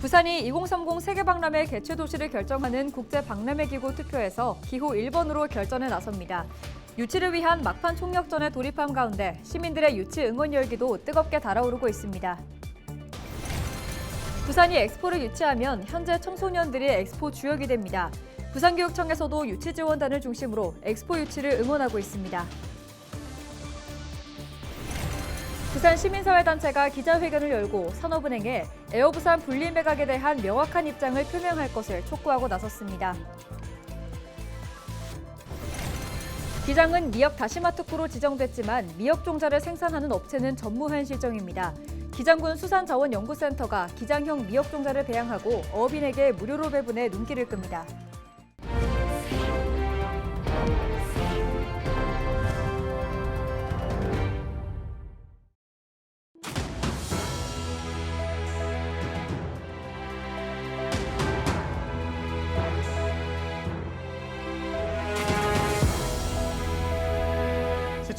부산이 2030 세계박람회 개최 도시를 결정하는 국제박람회기구 투표에서 기호 1번으로 결전에 나섭니다. 유치를 위한 막판 총력전에 돌입한 가운데 시민들의 유치 응원 열기도 뜨겁게 달아오르고 있습니다. 부산이 엑스포를 유치하면 현재 청소년들이 엑스포 주역이 됩니다. 부산교육청에서도 유치 지원단을 중심으로 엑스포 유치를 응원하고 있습니다. 부산 시민사회단체가 기자회견을 열고 산업은행에 에어부산 분리 매각에 대한 명확한 입장을 표명할 것을 촉구하고 나섰습니다. 기장은 미역 다시마 특구로 지정됐지만 미역 종자를 생산하는 업체는 전무한 실정입니다. 기장군 수산자원연구센터가 기장형 미역 종자를 배양하고 어업인에게 무료로 배분해 눈길을 끕니다.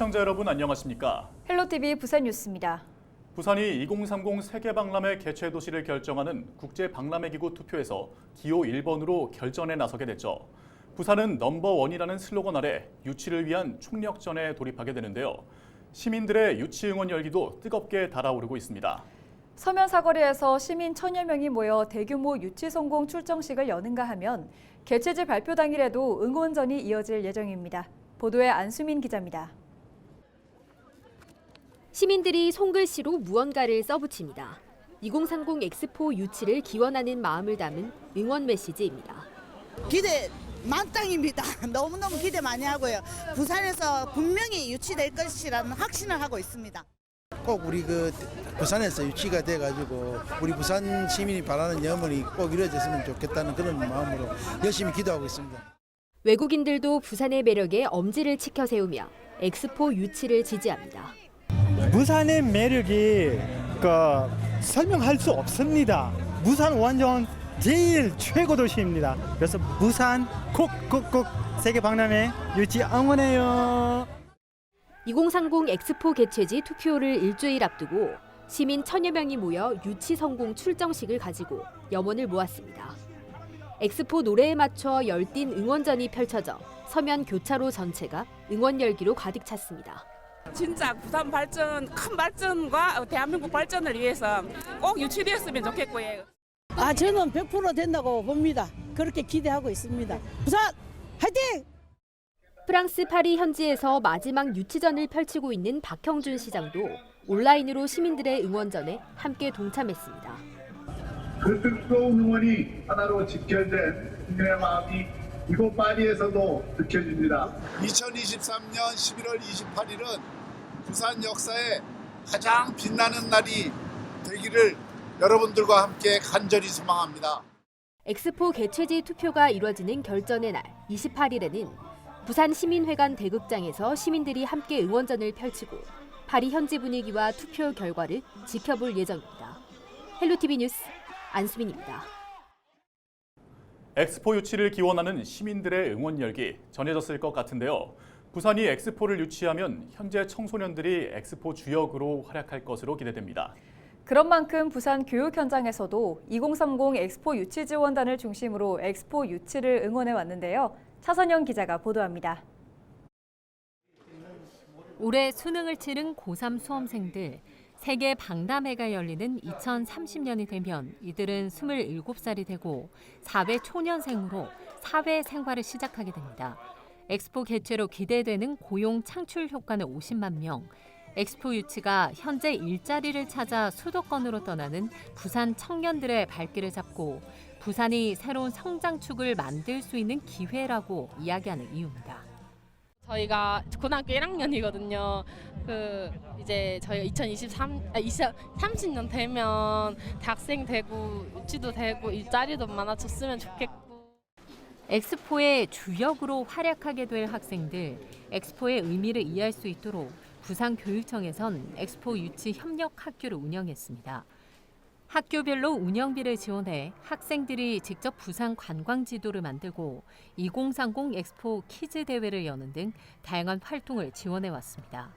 시청자 여러분 안녕하십니까? 헬로티비 부산 뉴스입니다. 부산이 2030 세계박람회 개최 도시를 결정하는 국제박람회기구 투표에서 기호 1번으로 결전에 나서게 됐죠. 부산은 넘버원이라는 슬로건 아래 유치를 위한 총력전에 돌입하게 되는데요. 시민들의 유치 응원 열기도 뜨겁게 달아오르고 있습니다. 서면 사거리에서 시민 천여 명이 모여 대규모 유치 성공 출정식을 여는가 하면 개최지 발표 당일에도 응원전이 이어질 예정입니다. 보도에 안수민 기자입니다. 시민들이 손글씨로 무언가를 써붙입니다. 2030 엑스포 유치를 기원하는 마음을 담은 응원 메시지입니다. 기대 만땅입니다. 너무너무 기대 많이 하고요. 부산에서 분명히 유치될 것이라는 확신을 하고 있습니다. 꼭 우리 그 부산에서 유치가 돼가지고 우리 부산 시민이 바라는 염원이 꼭 이루어졌으면 좋겠다는 그런 마음으로 열심히 기도하고 있습니다. 외국인들도 부산의 매력에 엄지를 치켜 세우며 엑스포 유치를 지지합니다. 부산의 매력이 그 설명할 수 없습니다. 부산 완전 제일 최고 도시입니다. 그래서 부산 콕콕콕 세계 박람회 유치 응원해요. 2030 엑스포 개최지 투표를 일주일 앞두고 시민 천여 명이 모여 유치 성공 출정식을 가지고 염원을 모았습니다. 엑스포 노래에 맞춰 열띤 응원전이 펼쳐져 서면 교차로 전체가 응원 열기로 가득 찼습니다. 진짜 부산 발전 큰 발전과 대한민국 발전을 위해서 꼭 유치되었으면 좋겠고요. 아 저는 100% 된다고 봅니다. 그렇게 기대하고 있습니다. 부산 화이팅! 프랑스 파리 현지에서 마지막 유치전을 펼치고 있는 박형준 시장도 온라인으로 시민들의 응원전에 함께 동참했습니다. 그 뜻스러운 응원이 하나로 직결된 국민의 마음이 이곳 파리에서도 느껴집니다. 2023년 11월 28일은 부산 역사의 가장 빛나는 날이 되기를 여러분들과 함께 간절히 소망합니다. 엑스포 개최지 투표가 이뤄지는 결전의 날 28일에는 부산 시민회관 대극장에서 시민들이 함께 응원전을 펼치고 파리 현지 분위기와 투표 결과를 지켜볼 예정입니다. 헬로티비 뉴스 안수민입니다. 엑스포 유치를 기원하는 시민들의 응원 열기 전해졌을 것 같은데요. 부산이 엑스포를 유치하면 현재 청소년들이 엑스포 주역으로 활약할 것으로 기대됩니다. 그런 만큼 부산 교육 현장에서도 2030 엑스포 유치 지원단을 중심으로 엑스포 유치를 응원해 왔는데요. 차선영 기자가 보도합니다. 올해 수능을 치른 고3 수험생들 세계 박람회가 열리는 2030년이 되면 이들은 27살이 되고 사회 초년생으로 사회 생활을 시작하게 됩니다. 엑스포 개최로 기대되는 고용 창출 효과는 50만 명. 엑스포 유치가 현재 일자리를 찾아 수도권으로 떠나는 부산 청년들의 발길을 잡고 부산이 새로운 성장축을 만들 수 있는 기회라고 이야기하는 이유입니다. 저희가 고등학교 1학년이거든요. 그 이제 저희가 2023 아, 20, 30년 되면 대학생 되고 유치도 되고 일자리도 많아졌으면 좋겠고 엑스포의 주역으로 활약하게 될 학생들, 엑스포의 의미를 이해할 수 있도록 부산교육청에선 엑스포 유치 협력 학교를 운영했습니다. 학교별로 운영비를 지원해 학생들이 직접 부산 관광 지도를 만들고 2030 엑스포 키즈 대회를 여는 등 다양한 활동을 지원해 왔습니다.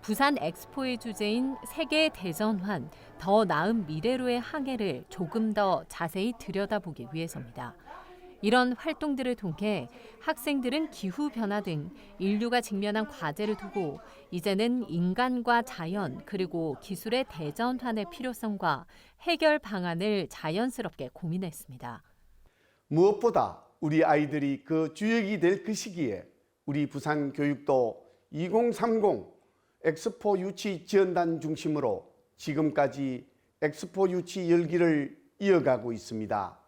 부산 엑스포의 주제인 세계 대전환 더 나은 미래로의 항해를 조금 더 자세히 들여다보기 위해서입니다. 이런 활동들을 통해 학생들은 기후 변화 등 인류가 직면한 과제를 두고 이제는 인간과 자연 그리고 기술의 대전환의 필요성과 해결 방안을 자연스럽게 고민했습니다. 무엇보다 우리 아이들이 그 주역이 될 그 시기에 우리 부산 교육도 2030 엑스포 유치 지원단 중심으로 지금까지 엑스포 유치 열기를 이어가고 있습니다.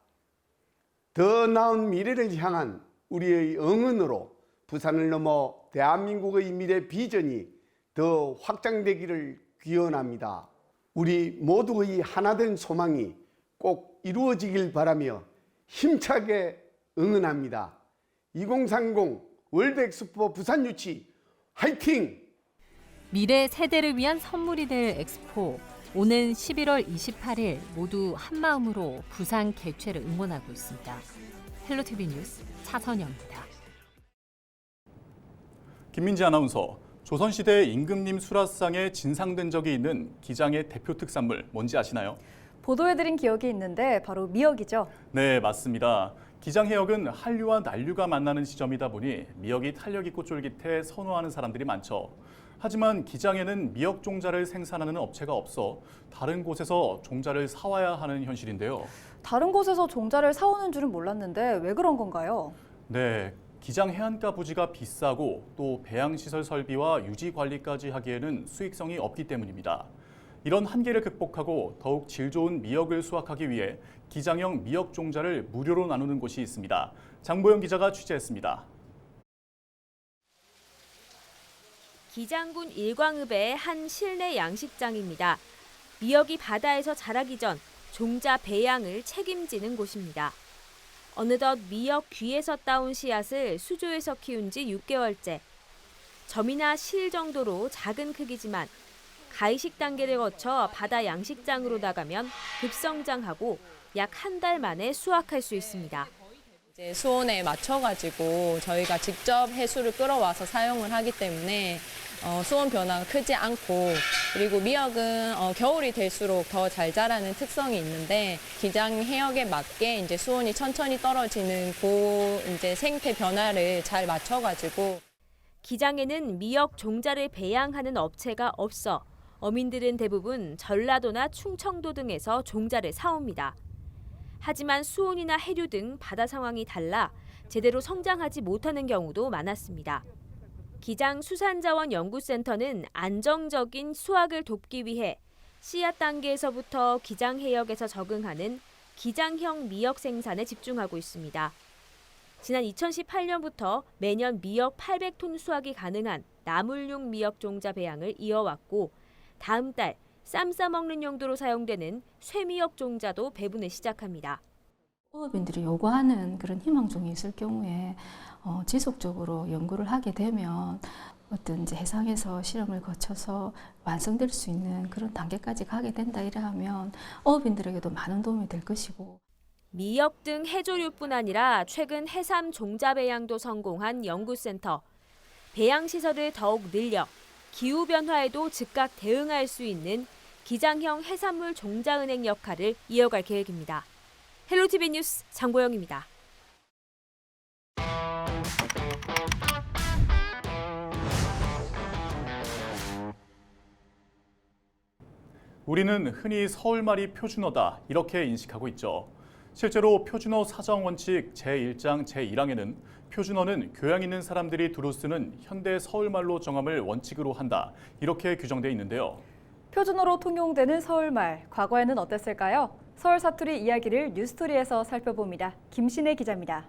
더 나은 미래를 향한 우리의 응원으로 부산을 넘어 대한민국의 미래 비전이 더 확장되기를 기원합니다. 우리 모두의 하나된 소망이 꼭 이루어지길 바라며 힘차게 응원합니다. 2030 월드 엑스포 부산 유치 화이팅! 미래 세대를 위한 선물이 될 엑스포. 오는 11월 28일 모두 한마음으로 부산 개최를 응원하고 있습니다. 헬로티비 뉴스 차선영입니다. 김민지 아나운서, 조선시대 임금님 수라상에 진상된 적이 있는 기장의 대표 특산물 뭔지 아시나요? 보도해드린 기억이 있는데 바로 미역이죠. 네, 맞습니다. 기장 해역은 한류와 난류가 만나는 지점이다 보니 미역이 탄력 있고 쫄깃해 선호하는 사람들이 많죠. 하지만 기장에는 미역 종자를 생산하는 업체가 없어 다른 곳에서 종자를 사와야 하는 현실인데요. 다른 곳에서 종자를 사오는 줄은 몰랐는데 왜 그런 건가요? 네, 기장 해안가 부지가 비싸고 또 배양 시설 설비와 유지 관리까지 하기에는 수익성이 없기 때문입니다. 이런 한계를 극복하고 더욱 질 좋은 미역을 수확하기 위해 기장형 미역 종자를 무료로 나누는 곳이 있습니다. 장보영 기자가 취재했습니다. 기장군 일광읍의 한 실내 양식장입니다. 미역이 바다에서 자라기 전 종자 배양을 책임지는 곳입니다. 어느덧 미역 귀에서 따온 씨앗을 수조에서 키운 지 6개월째. 점이나 실 정도로 작은 크기지만 가이식 단계를 거쳐 바다 양식장으로 나가면 급성장하고 약 한 달 만에 수확할 수 있습니다. 이제 수온에 맞춰 가지고 저희가 직접 해수를 끌어와서 사용을 하기 때문에 어, 수온 변화가 크지 않고 그리고 미역은 어, 겨울이 될수록 더 잘 자라는 특성이 있는데 기장 해역에 맞게 이제 수온이 천천히 떨어지는 그 이제 생태 변화를 잘 맞춰가지고 기장에는 미역 종자를 배양하는 업체가 없어 어민들은 대부분 전라도나 충청도 등에서 종자를 사옵니다. 하지만 수온이나 해류 등 바다 상황이 달라 제대로 성장하지 못하는 경우도 많았습니다. 기장 수산자원 연구센터는 안정적인 수확을 돕기 위해 씨앗 단계에서부터 기장 해역에서 적응하는 기장형 미역 생산에 집중하고 있습니다. 지난 2018년부터 매년 미역 800톤 수확이 가능한 나물용 미역 종자 배양을 이어왔고 다음 달 쌈 싸먹는 용도로 사용되는 쇠미역 종자도 배분을 시작합니다. 어업인들이 요구하는 그런 희망종이 있을 경우에 어, 지속적으로 연구를 하게 되면 어떤 이제 해상에서 실험을 거쳐서 완성될 수 있는 그런 단계까지 가게 된다 이러하면 어업인들에게도 많은 도움이 될 것이고 미역 등 해조류뿐 아니라 최근 해삼 종자 배양도 성공한 연구센터. 배양 시설을 더욱 늘려 기후 변화에도 즉각 대응할 수 있는 기장형 해산물 종자 은행 역할을 이어갈 계획입니다. 헬로티비 뉴스 장보영입니다. 우리는 흔히 서울말이 표준어다 이렇게 인식하고 있죠. 실제로 표준어 사정 원칙 제1장 제1항에는 표준어는 교양 있는 사람들이 두루 쓰는 현대 서울말로 정함을 원칙으로 한다 이렇게 규정돼 있는데요. 표준어로 통용되는 서울말, 과거에는 어땠을까요? 서울 사투리 이야기를 뉴스토리에서 살펴봅니다. 김신혜 기자입니다.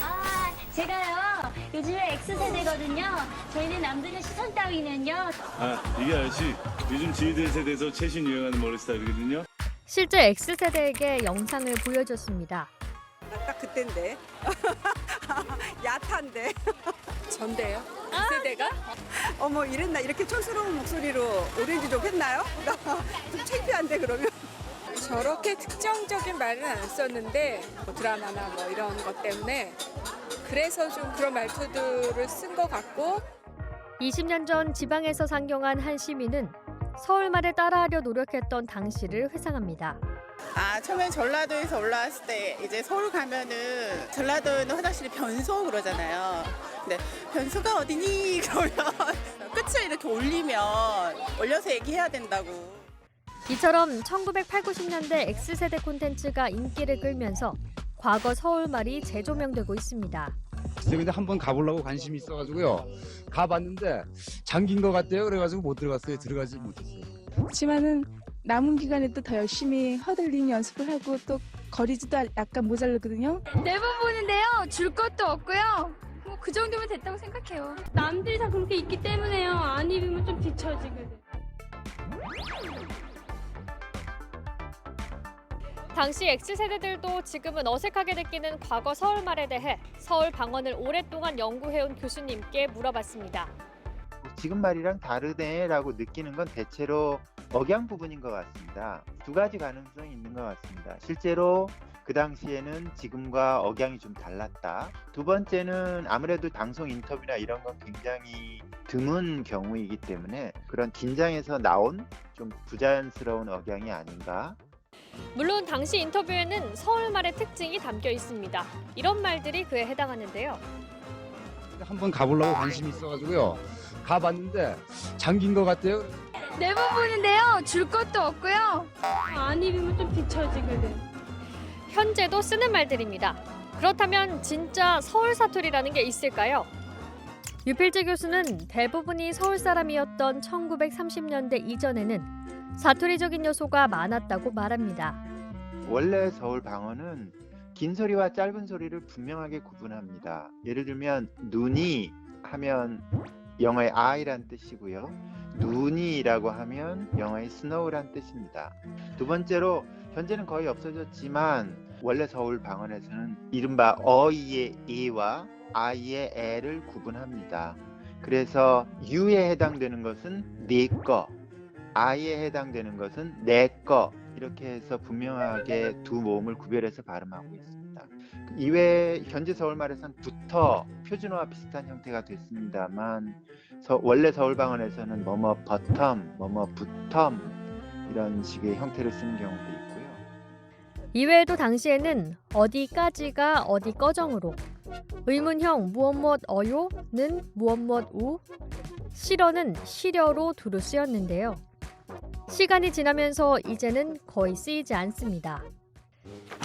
아, 제가요. 요즘에 X세대거든요. 저희는 남들의 시선 따위는요. 아, 이게 아저씨 요즘 지휘대 세대에서 최신 유행하는 머리 스타일이거든요. 실제 X세대에게 영상을 보여줬습니다. 딱 그때인데 야탄데 전데요? 그 세대가? 어머 이랬나 이렇게 촌스러운 목소리로 오렌지족 했나요? 좀 창피한데 그러면 저렇게 특정적인 말은 안 썼는데 뭐 드라마나 뭐 이런 것 때문에 그래서 좀 그런 말투들을 쓴 것 같고 20년 전 지방에서 상경한 한 시민은 서울 말을 따라하려 노력했던 당시를 회상합니다. 아 처음에 전라도에서 올라왔을 때 이제 서울 가면은 전라도에는 화장실이 변소 그러잖아요. 근데 변소가 어디니 그러면 끝을 이렇게 올리면 올려서 얘기해야 된다고. 이처럼 1980, 90년대 X세대 콘텐츠가 인기를 끌면서 과거 서울말이 재조명되고 있습니다. 근데 한번 가보려고 관심이 있어가지고요. 가봤는데 잠긴 것 같대요. 그래가지고 못 들어갔어요. 들어가지 못했어요. 그렇지만은 남은 기간에 또 더 열심히 허들링 연습을 하고 또 거리지도 약간 모자르거든요. 네번 보는데요. 줄 것도 없고요. 뭐그 정도면 됐다고 생각해요. 남들이 다 그렇게 입기 때문에요. 안 입으면 좀 뒤처지거든. 당시 X세대들도 지금은 어색하게 느끼는 과거 서울말에 대해 서울 방언을 오랫동안 연구해온 교수님께 물어봤습니다. 지금 말이랑 다르네라고 느끼는 건 대체로 억양 부분인 것 같습니다. 두 가지 가능성이 있는 것 같습니다. 실제로 그 당시에는 지금과 억양이 좀 달랐다. 두 번째는 아무래도 방송 인터뷰나 이런 건 굉장히 드문 경우이기 때문에 그런 긴장에서 나온 좀 부자연스러운 억양이 아닌가. 물론 당시 인터뷰에는 서울말의 특징이 담겨 있습니다. 이런 말들이 그에 해당하는데요. 한번 가보려고 관심이 있어가지고요. 가봤는데 잠긴 것 같대요. 네번 보는데요. 줄 것도 없고요. 안 입으면 좀 뒤처지거든. 현재도 쓰는 말들입니다. 그렇다면 진짜 서울 사투리라는 게 있을까요? 유필재 교수는 대부분이 서울 사람이었던 1930년대 이전에는 사투리적인 요소가 많았다고 말합니다. 원래 서울 방언은 긴 소리와 짧은 소리를 분명하게 구분합니다. 예를 들면 눈이 하면 영어의 I란 뜻이고요. 눈이라고 하면 영어의 snow란 뜻입니다. 두 번째로 현재는 거의 없어졌지만 원래 서울 방언에서는 이른바 어이의 이와 아이의 애를 구분합니다. 그래서 유에 해당되는 것은 네 거, 아이에 해당되는 것은 내거 이렇게 해서 분명하게 두 모음을 구별해서 발음하고 있습니다. 이외 현재 서울말에서는 부터 표준어와 비슷한 형태가 됐습니다만 서, 원래 서울 방언에서는 뭐뭐 버텀, 뭐뭐 부텀 이런 식의 형태를 쓰는 경우도 있고요. 이외에도 당시에는 어디까지가 어디 꺼정으로 의문형 무엇 무엇 어요는 무엇 무엇 우 실어는 시려로 두루 쓰였는데요. 시간이 지나면서 이제는 거의 쓰이지 않습니다.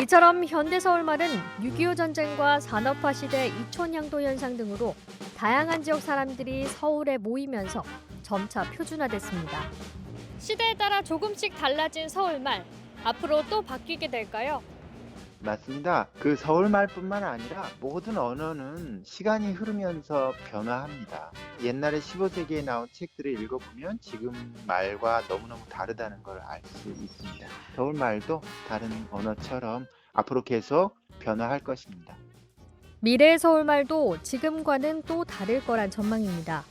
이처럼 현대 서울말은 6.25 전쟁과 산업화 시대 이촌향도 현상 등으로 다양한 지역 사람들이 서울에 모이면서 점차 표준화됐습니다. 시대에 따라 조금씩 달라진 서울말, 앞으로 또 바뀌게 될까요? 맞습니다. 그 서울말뿐만 아니라 모든 언어는 시간이 흐르면서 변화합니다. 옛날에 15세기에 나온 책들을 읽어보면 지금 말과 너무너무 다르다는 걸 알 수 있습니다. 서울말도 다른 언어처럼 앞으로 계속 변화할 것입니다. 미래의 서울말도 지금과는 또 다를 거란 전망입니다.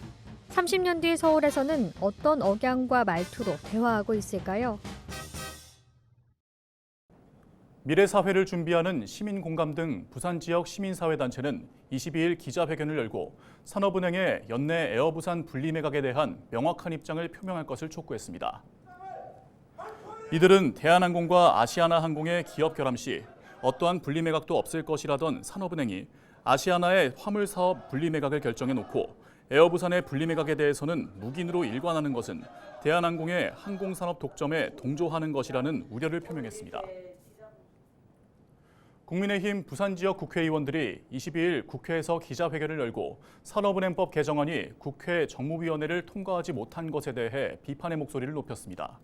30년 뒤 서울에서는 어떤 억양과 말투로 대화하고 있을까요? 미래 사회를 준비하는 시민 공감 등 부산 지역 시민 사회 단체는 22일 기자회견을 열고 산업은행의 연내 에어부산 분리 매각에 대한 명확한 입장을 표명할 것을 촉구했습니다. 이들은 대한항공과 아시아나항공의 기업 결함 시 어떠한 분리 매각도 없을 것이라던 산업은행이 아시아나의 화물 사업 분리 매각을 결정해 놓고 에어부산의 분리 매각에 대해서는 묵인으로 일관하는 것은 대한항공의 항공산업 독점에 동조하는 것이라는 우려를 표명했습니다. 국민의힘 부산 지역 국회의원들이 22일 국회에서 기자회견을 열고 산업은행법 개정안이 국회 정무위원회를 통과하지 못한 것에 대해 비판의 목소리를 높였습니다.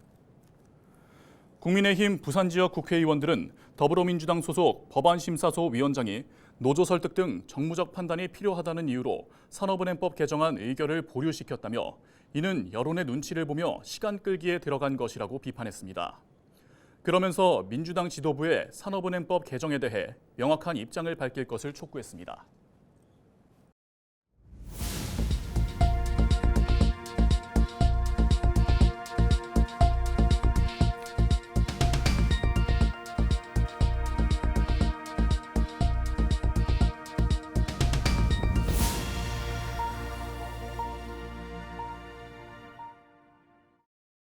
국민의힘 부산 지역 국회의원들은 더불어민주당 소속 법안심사소 위원장이 노조 설득 등 정무적 판단이 필요하다는 이유로 산업은행법 개정안 의결을 보류시켰다며 이는 여론의 눈치를 보며 시간 끌기에 들어간 것이라고 비판했습니다. 그러면서 민주당 지도부의 산업은행법 개정에 대해 명확한 입장을 밝힐 것을 촉구했습니다.